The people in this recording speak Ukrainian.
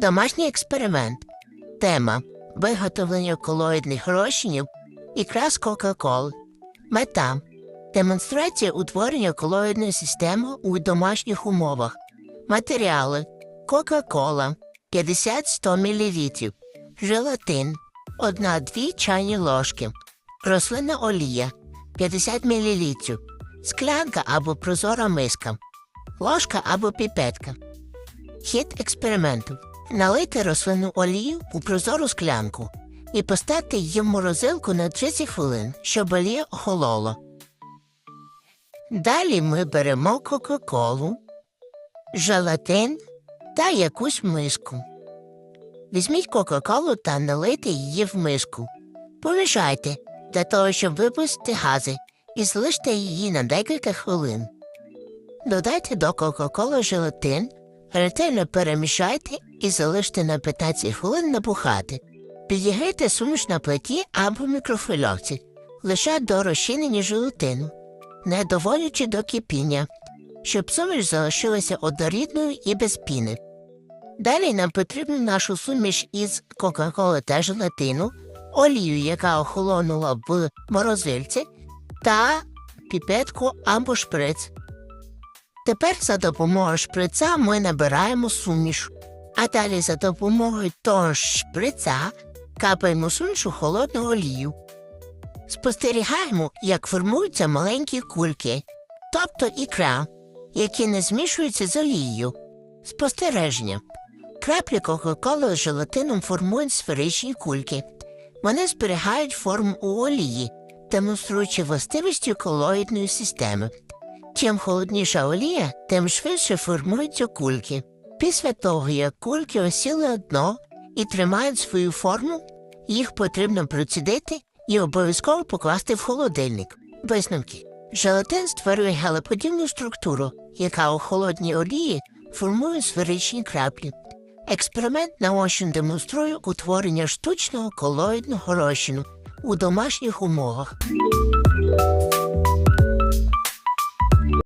Домашній експеримент. Тема виготовлення колоїдних розчинів ікра з Кока-Коли. Мета демонстрація утворення колоїдної системи у домашніх умовах. Матеріали Кока-Кола 50-100 мл, желатин 1-2 чайні ложки, рослинна олія 50 мл, склянка або прозора миска, ложка або піпетка. Хід експерименту. Налити рослинну олію у прозору склянку і поставити її в морозилку на 30 хвилин, щоб олія охолола. Далі ми беремо Кока-Колу, желатин та якусь миску. Візьміть Кока-Колу та налийте її в миску. Помішайте для того, щоб випустити гази, і залиште її на декілька хвилин. Додайте до Кока-Коли желатин, ретельно перемішайте і залиште на 15 хвилин набухати. Підігрійте суміш на плиті або мікрофильовці, лише до розчинення желатину, не доводячи до кипіння, щоб суміш залишилася однорідною і без піни. Далі нам потрібно нашу суміш із Кока-Коли та желатину, олію, яка охолонула в морозильці, та піпетку або шприц. Тепер за допомогою шприца ми набираємо суміш, а далі за допомогою того ж шприца капаємо суміш у холодну олію. Спостерігаємо, як формуються маленькі кульки, тобто ікра, які не змішуються з олією. Спостереження. Краплі Кока-Коли з желатином формують сферичні кульки. Вони зберігають форму у олії, демонструючи властивості колоїдної системи. Чим холодніша олія, тим швидше формуються кульки. Після того, як кульки осіли дно і тримають свою форму, їх потрібно процідити і обов'язково покласти в холодильник. Висновки. Желатин створює гелеподібну структуру, яка у холодній олії формує сферичні краплі. Експеримент наочно демонструє утворення штучного колоїдного розчину у домашніх умовах.